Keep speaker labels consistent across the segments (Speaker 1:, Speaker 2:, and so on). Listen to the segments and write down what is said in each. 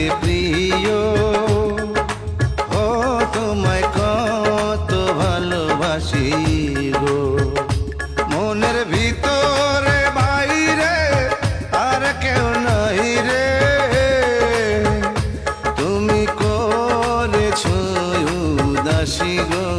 Speaker 1: যে প্রিয়, ও তোমায় কত ভালোবাসি গো। মনের ভিতরে ভাই রে আর কেউ নাই রে। তুমি করেছ উদাসী গো।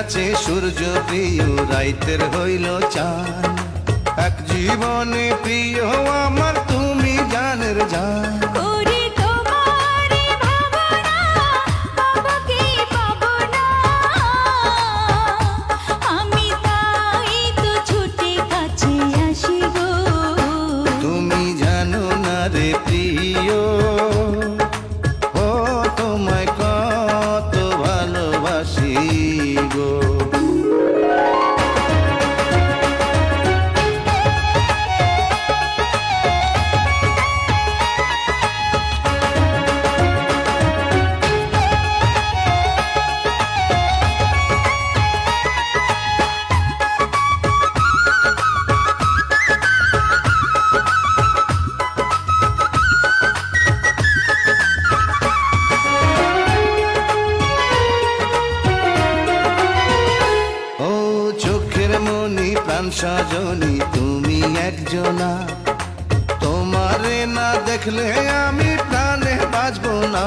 Speaker 1: নাচে সূর্য প্রিয় রাইতের হইল চান এক জীবনে প্রিয় আমার তুমি জানের জান। তুমি জানো না রে সজনী তুমি একজনা। তোমারে না দেখলে আমি প্রাণে বাঁচব না।